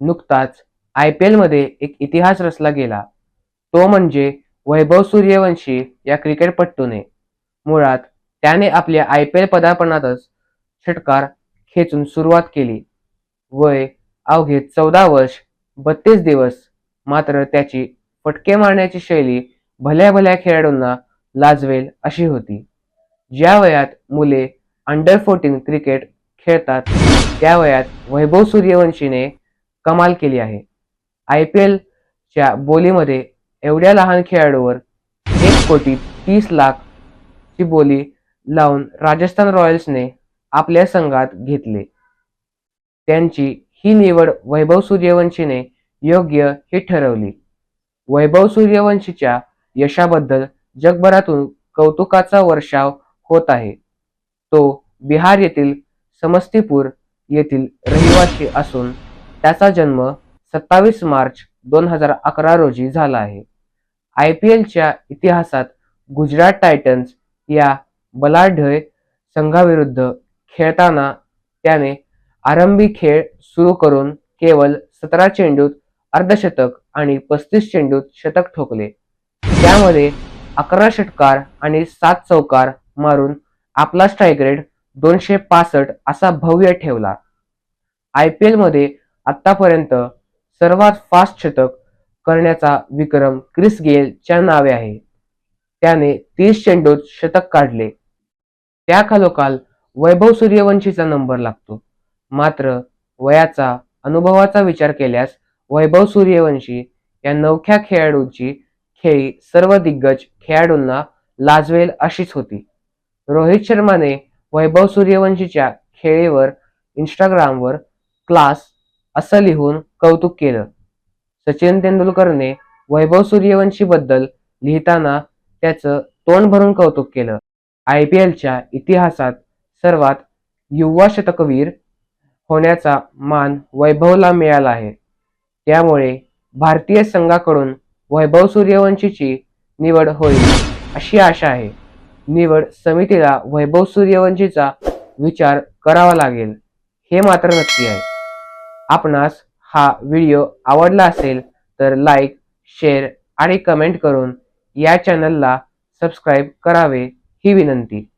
नुकताच I P एलमध्ये एक इतिहास रचला गेला. तो म्हणजे वैभव सूर्यवंशी या क्रिकेटपटूने मुळात त्याने आपल्या आय पी एल पदार्पणातच षटकार खेचून सुरुवात केली. वय अवघे चौदा वर्ष बत्तीस दिवस मात्र त्याची फटके मारण्याची शैली भल्या भल्या खेळाडूंना लाजवेल अशी होती. ज्या वयात मुले अंडर फोर्टीन क्रिकेट खेळतात त्या वयात वैभव सूर्यवंशीने कमाल केली आहे. आय पी एलच्या बोलीमध्ये एवढ्या लहान खेळाडूवर एक कोटी तीस लाख ची बोली लावून राजस्थान रॉयल्सने आपल्या संघात घेतले. त्यांची ही निवड वैभव सूर्यवंशीने योग्य ही ठरवली. वैभव सूर्यवंशीच्या यशाबद्दल जगभरातून कौतुकाचा वर्षाव होत आहे. तो बिहार येथील समस्तीपूर येथील रहिवासी असून त्याचा जन्म सत्तावीस मार्च दोन हजार अकरा रोजी झाला आहे. आय पी एलच्या इतिहासात गुजरात टायटन्स या बलाढ्य संघाविरुद्ध खेळताना त्याने आरंभी खेळ सुरू करून केवळ सतरा चेंडूत अर्धशतक आणि पस्तीस चेंडूत शतक ठोकले. त्यामध्ये अकरा षटकार आणि सात चौकार मारून आपला स्ट्राईक रेट दोनशे पासष्ट असा भव्य ठेवला. आय पी एलमध्ये आतापर्यंत सर्वात फास्ट शतक करण्याचा विक्रम क्रिस गेलच्या नावे आहे. त्याने तीस चेंडूत शतक काढले. त्याखालोखाल वैभव सूर्यवंशीचा नंबर लागतो. मात्र वयाचा अनुभवाचा विचार केल्यास वैभव सूर्यवंशी या नवख्या खेळाडूंची खेळी सर्व दिग्गज खेळाडूंना लाजवेल अशीच होती. रोहित शर्माने वैभव सूर्यवंशीच्या खेळीवर इंस्टाग्रामवर क्लास असं लिहून कौतुक केलं. सचिन तेंडुलकरने वैभव सूर्यवंशी बद्दल लिहिताना त्याचं तोंड भरून कौतुक केलं. आय पी एलच्या इतिहासात सर्वात युवा शतकवीर होण्याचा मान वैभवला मिळाला आहे. त्यामुळे भारतीय संघाकडून वैभव सूर्यवंशीची निवड होईल अशी आशा आहे. निवड समितीला वैभव सूर्यवंशीचा विचार करावा लागेल हे मात्र नक्की आहे. आपणास हा व्हिडिओ आवडला असेल तर लाईक शेअर आणि कमेंट करून या चॅनलला सबस्क्राईब करावे ही विनंती.